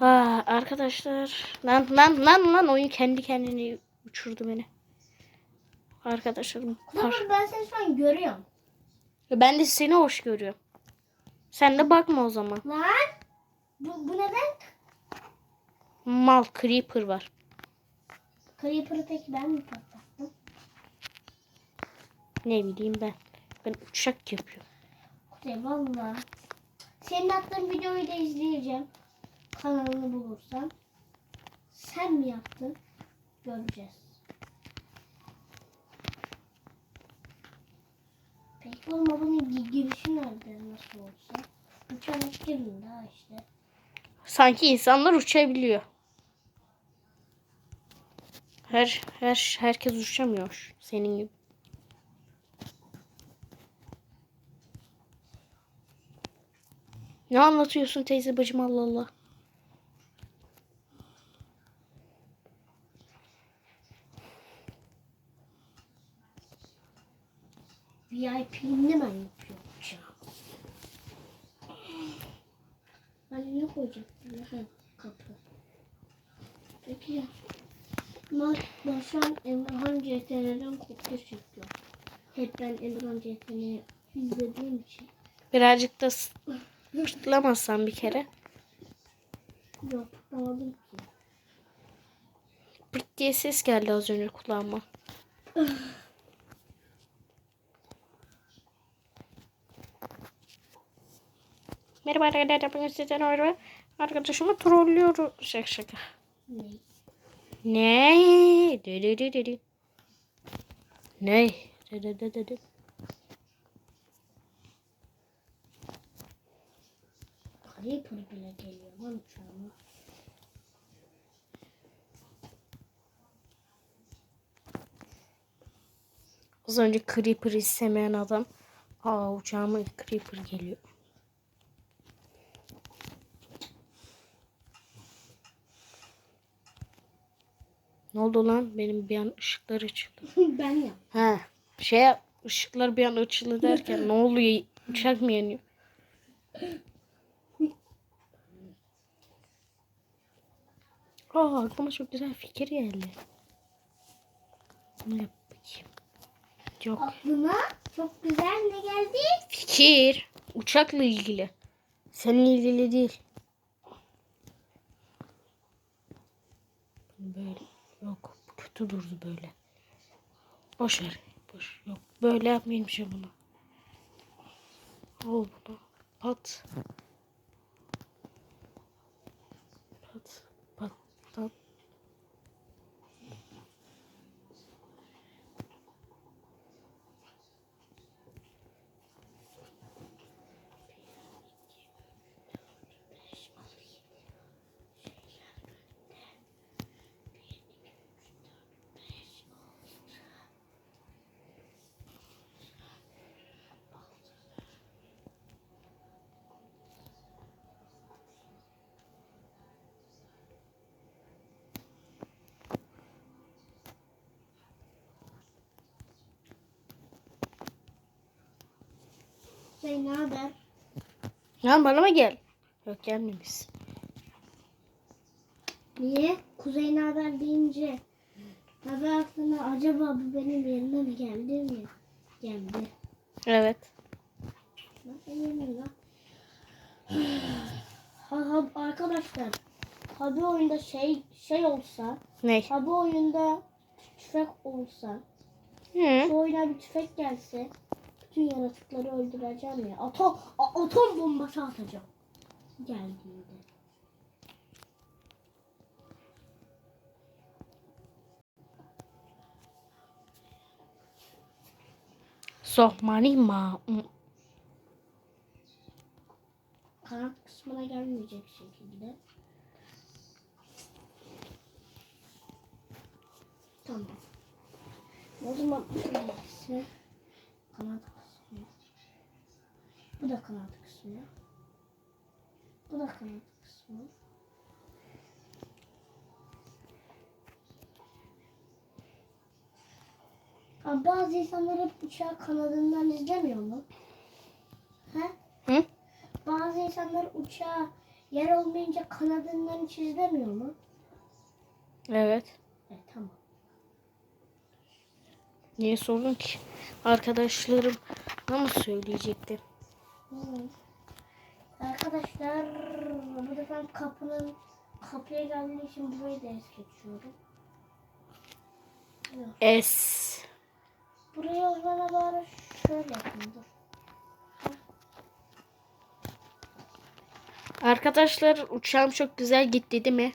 Ah, arkadaşlar. Lan lan lan lan oyun kendi kendini uçurdu beni. Arkadaşlar par- ben seni şu an görüyorum. ben de seni hoş görüyorum. Sen de bakma o zaman. Lan. Bu, bu neden? Mal creeper var. Creeper'ı peki ben mi patlattım? Ne bileyim ben. Ben uçak yapıyorum. Kuzey valla. Senin attığın videoyu da izleyeceğim. Kanalını bulursam. Sen mi yaptın? Göreceğiz. Peki oğlum gi- girişi nerede nasıl olsa? Uçağın girin daha işte. Sanki insanlar uçabiliyor. Her her herkes uçamıyor senin gibi. Ne anlatıyorsun teyze bacım Allah Allah. VIP'ni ben uçağım. Ben ne koyacaktım? Ha, kapı. Peki ya. Ben, ben şu an Emrehan kopya çekiyorum. Hep ben Emrehan CTR'yi izlediğim için. Birazcık da pırtlamazsan bir kere. Yok tutamadım ki. Pırt diye ses geldi az önce kulağıma. Merhaba arkadaşlar. Bugün sizden öyle arkadaşımı trollüyoruz. Şaka şaka. Ne? Ne? Dü dü dü. Ne? Dü dü dü. Creeper bile geliyor lan. Az önce Creeper istemeyen adam. Aa uçağıma Creeper geliyor. Ne oldu lan? Benim bir an ışıklar açıldı. ben yap. Ha, şey ışıklar bir an açıldı derken ne oluyor? Uçak mı yanıyor? Aa aklıma çok güzel fikir geldi. Bunu yap bakayım. Yok. Aklına çok güzel ne geldi? Fikir. Uçakla ilgili. Seninle ilgili değil. Böyle. Yok. Kötü durdu böyle. Boş ver. Boş. Yok. Böyle yapmayayım şey bunu. Al bunu. Pat. Pat. Pat. Şey ne haber? Lan bana mı gel? Yok gelmemiş. Niye? Kuzey ne haber deyince tabi aklına acaba bu benim yerime mi geldi mi? Geldi. Evet. Lan? Ha, ha, arkadaşlar ha bu oyunda şey şey olsa Ne? ha bu oyunda tüfek olsa Hı. şu oyuna bir tüfek gelse bütün yaratıkları öldüreceğim ya. Atom, atom bombası atacağım. Geldiğinde. Sohmani ma. Kanat kısmına gelmeyecek şekilde. Tamam. O zaman neyse. Kanat. Bu da kanat kısmı. Bu da kanat kısmı. Ama bazı insanlar hep uçağı kanadından izlemiyor mu? He? Hı? Bazı insanlar uçağı Yer olmayınca kanadından hiç izlemiyor mu? Evet. E tamam. Niye sordun ki? Arkadaşlarım mı söyleyecektim? Hı. Arkadaşlar bu defa kapının kapıya geldiği için burayı da es geçiyorum. Yok. Es. Buraya o zaman bari şöyle yapayım dur. Arkadaşlar uçağım çok güzel gitti değil mi?